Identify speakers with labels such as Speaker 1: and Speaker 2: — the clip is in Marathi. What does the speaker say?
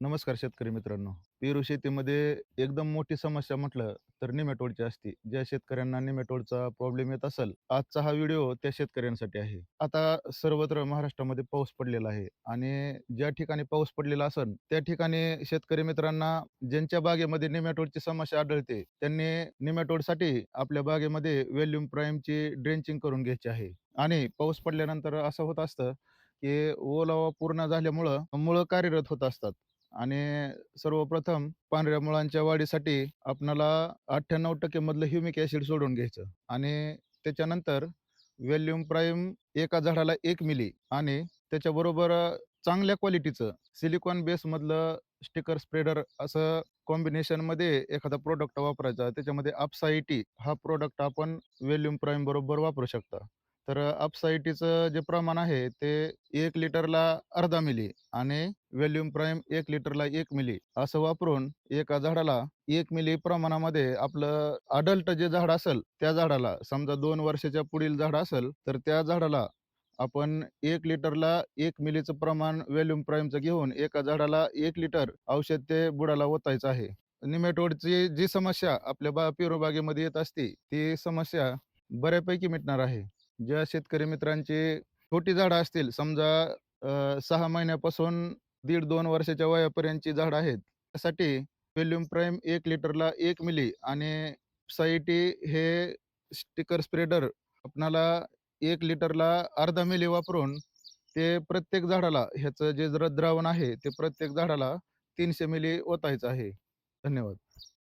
Speaker 1: नमस्कार शेतकरी मित्रांनो. पेरू शेतीमध्ये एकदम मोठी समस्या म्हटलं तर निमेटोडची असते. ज्या शेतकऱ्यांना निमेटोडचा प्रॉब्लेम येत असेल आजचा हा व्हिडिओ त्या शेतकऱ्यांसाठी आहे. आता सर्वत्र महाराष्ट्रामध्ये पाऊस पडलेला आहे आणि ज्या ठिकाणी पाऊस पडलेला असेल त्या ठिकाणी शेतकरी मित्रांना ज्यांच्या बागेमध्ये निमेटोडची समस्या आढळते त्यांनी निमेटोडसाठी आपल्या बागेमध्ये व्हॅल्यूम प्राईमची ड्रेंचिंग करून घ्यायची आहे. आणि पाऊस पडल्यानंतर असं होत असतं की ओलावा पूर्ण झाल्यामुळं मुळं कार्यरत होत असतात. आणि सर्वप्रथम पांढऱ्या मुळांच्या वाढीसाठी आपणाला अठ्ठ्याण्णव टक्के मधलं ह्युमिक ऍसिड सोडून घ्यायचं. आणि त्याच्यानंतर व्हॅल्युम प्राईम एका झाडाला एक मिली आणि त्याच्याबरोबर चांगल्या क्वालिटीचं सिलिकॉन बेस मधलं स्टिकर स्प्रेडर असं कॉम्बिनेशनमध्ये एखादा प्रोडक्ट वापरायचा. त्याच्यामध्ये अपसाईटी हा प्रोडक्ट आपण व्हॅल्यूम प्राईम बरोबर वापरू शकता. तर अपसाईटीचं जे प्रमाण आहे ते एक लिटरला अर्धा मिली आणि व्हॅल्युम प्राईम एक लिटरला एक मिली. असं वापरून एका झाडाला एक मिली प्रमाणामध्ये आपलं अडल्ट जे झाड असेल त्या झाडाला समजा दोन वर्षाच्या पुढील झाड असेल तर त्या झाडाला आपण एक लिटरला एक मिलीचं प्रमाण व्हॅल्युम प्राईमचं घेऊन एका झाडाला एक लिटर औषध ते बुडाला ओतायचं आहे. निमेटोडची जी समस्या आपल्या बा पिरोबागेमध्ये येत असते ती समस्या बऱ्यापैकी मिटणार आहे. ज्या शेतकरी मित्रांची छोटी झाडं असतील समजा सहा महिन्यापासून दीड दोन वर्षाच्या वयापर्यंतची झाडं आहेत त्यासाठी व्हॅल्युम प्राईम एक लिटरला एक मिली आणि साईटी हे स्टिकर स्प्रेडर आपणाला एक लिटरला अर्धा मिली वापरून ते प्रत्येक झाडाला ह्याचं जे जर द्रावण आहे ते प्रत्येक झाडाला तीनशे मिली ओतायचं आहे. धन्यवाद.